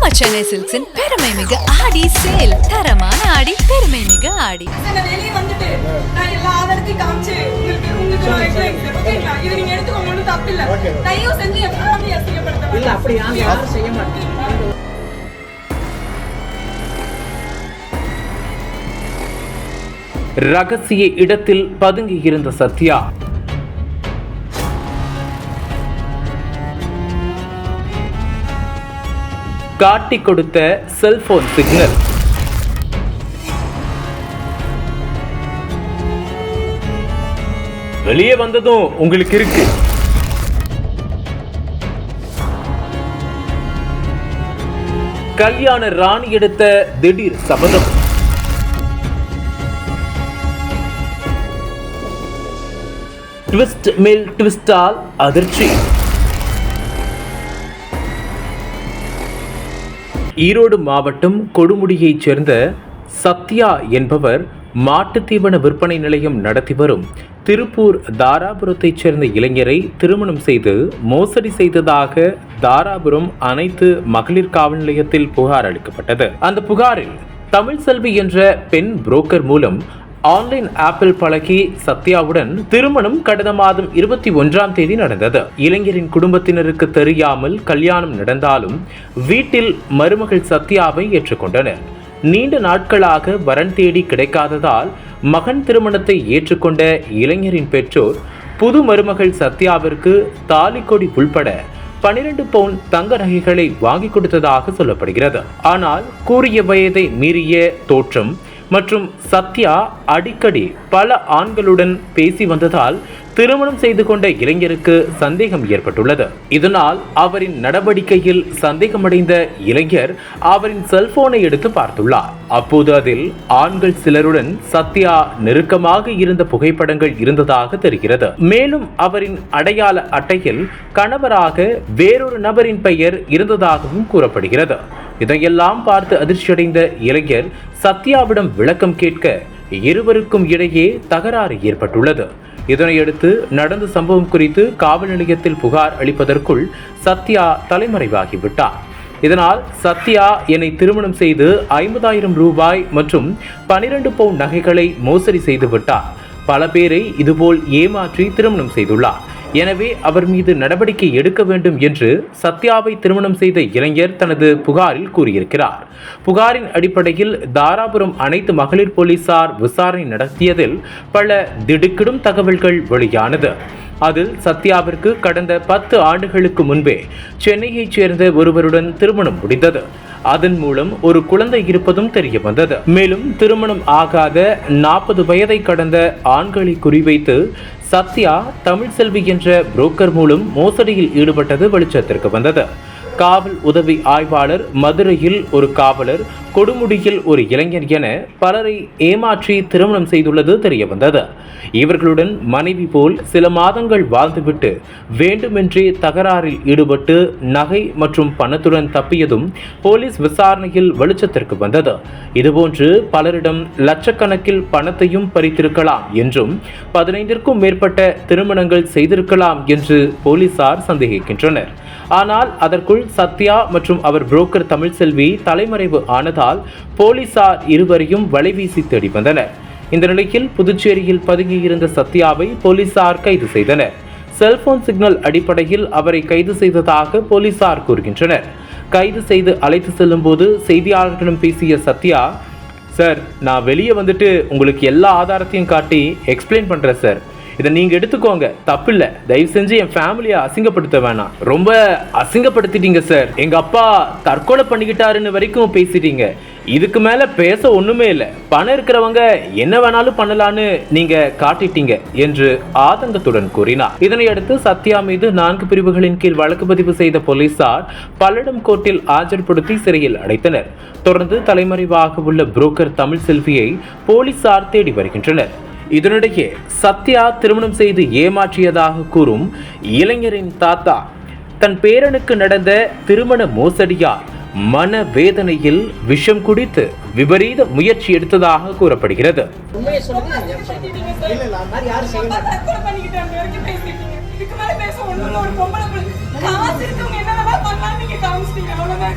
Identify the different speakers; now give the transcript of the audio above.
Speaker 1: நம்ம சென்னை சில்க்ஸின் பெருமை மிகு ஆடி சேல் தரமான ஆடி பெருமை மிகு ஆடி.
Speaker 2: வெளியே வந்துட்டு நான் எல்லா ஆதாரத்தையும் காமிச்சு உங்களுக்கு உங்களுக்கு நான் explain ஓகேங்களா? இது நீங்க எடுத்துக்கோங்க ஒன்றும் தப்பு இல்ல. தயவு செஞ்சு என் ஃபேமிலி அசிங்கப்படுத்த
Speaker 3: இல்ல அப்படி நாங்க யாரும் செய்ய மாட்டோம்
Speaker 4: ரகசிய இடத்தில் பதுங்கியிருந்த சத்யா காட்டி கொடுத்த செல்போன் சிக்னல் வெளியே வந்ததும் உங்களுக்கு இருக்கு. கல்யாண ராணி எடுத்த திடீர் சபதம். ட்விஸ்ட் மேல் ட்விஸ்டால் அதிர்ச்சி. ஈரோடு மாவட்டம் கொடுமுடியைச் சேர்ந்த சத்யா என்பவர் மாட்டுத்தீவன விற்பனை நிலையம் நடத்தி வரும் திருப்பூர் தாராபுரத்தைச் சேர்ந்த இளைஞரை திருமணம் செய்து மோசடி செய்ததாக தாராபுரம் அனைத்து மகளிர் காவல் நிலையத்தில் புகார் அளிக்கப்பட்டது. அந்த புகாரில் தமிழ் செல்வி என்ற பெண் புரோக்கர் மூலம் ஆன்லைன் ஆப்பிள் பழகி சத்யாவுடன் திருமணம் கடந்த மாதம் இருபத்தி ஒன்றாம் தேதி நடந்தது. இளைஞரின் குடும்பத்தினருக்கு தெரியாமல் கல்யாணம் நடந்தாலும் வீட்டில் மருமகள் சத்யாவை ஏற்றுக்கொண்டனர். நீண்ட நாட்களாக வரன் தேடி கிடைக்காததால் மகன் திருமணத்தை ஏற்றுக்கொண்ட இளைஞரின் பெற்றோர் புது மருமகள் சத்யாவிற்கு தாலிக்கொடி உள்பட பனிரெண்டு பவுன் தங்க நகைகளை வாங்கி கொடுத்ததாக சொல்லப்படுகிறது. ஆனால் கூறிய வயதை மீறிய தோற்றம் மற்றும் சத்யா அடிக்கடி பல ஆண்களுடன் பேசி வந்ததால் திருமணம் செய்து கொண்ட இளைஞருக்கு சந்தேகம் ஏற்பட்டுள்ளது. இதனால் அவரின் நடவடிக்கையில் சந்தேகமடைந்த இளைஞர் அவரின் செல்போனை எடுத்து பார்த்துள்ளார். அப்போது அதில் ஆண்கள் சிலருடன் சத்யா நெருக்கமாக இருந்த புகைப்படங்கள் இருந்ததாக தெரிகிறது. மேலும் அவரின் அடையாள அட்டையில் கணவராக வேறொரு நபரின் பெயர் இருந்ததாகவும் கூறப்படுகிறது. இதையெல்லாம் பார்த்து அதிர்ச்சியடைந்த இளைஞர் சத்யாவிடம் விளக்கம் கேட்க இருவருக்கும் இடையே தகராறு ஏற்பட்டுள்ளது. இதனையடுத்து நடந்த சம்பவம் குறித்து காவல் நிலையத்தில் புகார் அளிப்பதற்குள் சத்யா தலைமறைவாகிவிட்டார். இதனால் சத்யா என்னை திருமணம் செய்து ஐம்பதாயிரம் ரூபாய் மற்றும் பனிரெண்டு பவுன் நகைகளை மோசடி செய்து விட்டார் பல பேரை இதுபோல் ஏமாற்றி திருமணம் செய்துள்ளார். எனவே அவர் மீது நடவடிக்கை எடுக்க வேண்டும் என்று சத்யாவை திருமணம் செய்த இளைஞர் தனது புகாரில் கூறியிருக்கிறார். புகாரின் அடிப்படையில் தாராபுரம் அனைத்து மகளிர் போலீசார் விசாரணை நடத்தியதில் பல திடுக்கிடும் தகவல்கள் வெளியானது. அதில் சத்யாவிற்கு கடந்த பத்து ஆண்டுகளுக்கு முன்பே சென்னையைச் சேர்ந்த ஒருவருடன் திருமணம் முடிந்தது. அதன் மூலம் ஒரு குழந்தை இருப்பதும் தெரிய வந்தது மேலும் திருமணம் ஆகாத நாற்பது வயதை கடந்த ஆண்களை குறிவைத்து சத்யா தமிழ் செல்வி என்ற புரோக்கர் மூலம் மோசடியில் ஈடுபட்டது வெளிச்சத்திற்கு வந்தது. காவல் உதவி ஆய்வாளர் மதுரையில் ஒரு காவலர் கொடுமுடியில் ஒரு இளைஞர் என பலரை ஏமாற்றி திருமணம் செய்துள்ளது தெரியவந்தது. இவர்களுடன் மனைவி போல் சில மாதங்கள் வாழ்ந்துவிட்டு வேண்டுமென்றே தகராறில் ஈடுபட்டு நகை மற்றும் பணத்துடன் தப்பியதும் போலீஸ் விசாரணையில் வெளிச்சத்திற்கு வந்தது. இதுபோன்று பலரிடம் லட்சக்கணக்கில் பணத்தையும் பறித்திருக்கலாம் என்றும் பதினைந்திற்கும் மேற்பட்ட திருமணங்கள் செய்திருக்கலாம் என்று போலீசார் சந்தேகிக்கின்றனர். ஆனால் அதற்குள் சத்யா மற்றும் அவர் புரோக்கர் தமிழ்செல்வி தலைமறைவு ஆனதால் போலீசார் இருவரையும் வலைவீசி தேடி வந்தனர். இந்த நிலையில் புதுச்சேரியில் பதுங்கியிருந்த சத்யாவை போலீசார் கைது செய்தனர். செல்போன் சிக்னல் அடிப்படையில் அவரை கைது செய்ததாக போலீசார் கூறுகின்றனர். கைது செய்து அழைத்து செல்லும்போது செய்தியாளர்களிடம் பேசிய சத்யா சார் நான் வெளியே வந்துட்டு உங்களுக்கு எல்லா ஆதாரத்தையும் காட்டி எக்ஸ்பிளைன் பண்ணுறேன் சார். இதை நீங்கள் எடுத்துக்கோங்க. தப்பில்லை. தயவு செஞ்சு என் ஃபேமிலியை அசிங்கப்படுத்த வேணாம். ரொம்ப அசிங்கப்படுத்திட்டீங்க சார் எங்கள் அப்பா தற்கொலை பண்ணிக்கிட்டாருன்னு வரைக்கும் பேசிட்டீங்க. இதுக்கு மேலே பேச ஒன்றுமே இல்லை. பணம் இருக்கிறவங்க என்ன வேணாலும் பண்ணலான்னு நீங்கள் காட்டிட்டீங்க என்று ஆதங்கத்துடன் கூறினார். இதனையடுத்து சத்யா மீது நான்கு பிரிவுகளின் கீழ் வழக்கு பதிவு செய்த போலீசார் பல்லடம் கோர்ட்டில் ஆஜர்படுத்தி சிறையில் அடைத்தனர். தொடர்ந்து தலைமறைவாக உள்ள புரோக்கர் தமிழ் செல்வியை போலீசார் தேடி வருகின்றனர். இதனிடையே சத்யா திருமணம் செய்து ஏமாற்றியதாக கூறும் இளைஞரின் தாத்தா தன் பேரனுக்கு நடந்த திருமண மோசடியால் மன வேதனையில் விஷம் குடித்து விபரீத முயற்சி எடுத்ததாக கூறப்படுகிறது.
Speaker 2: காசு இருக்கவங்க நீங்க காமிச்சிட்டீங்க. அவ்வளவுதான்.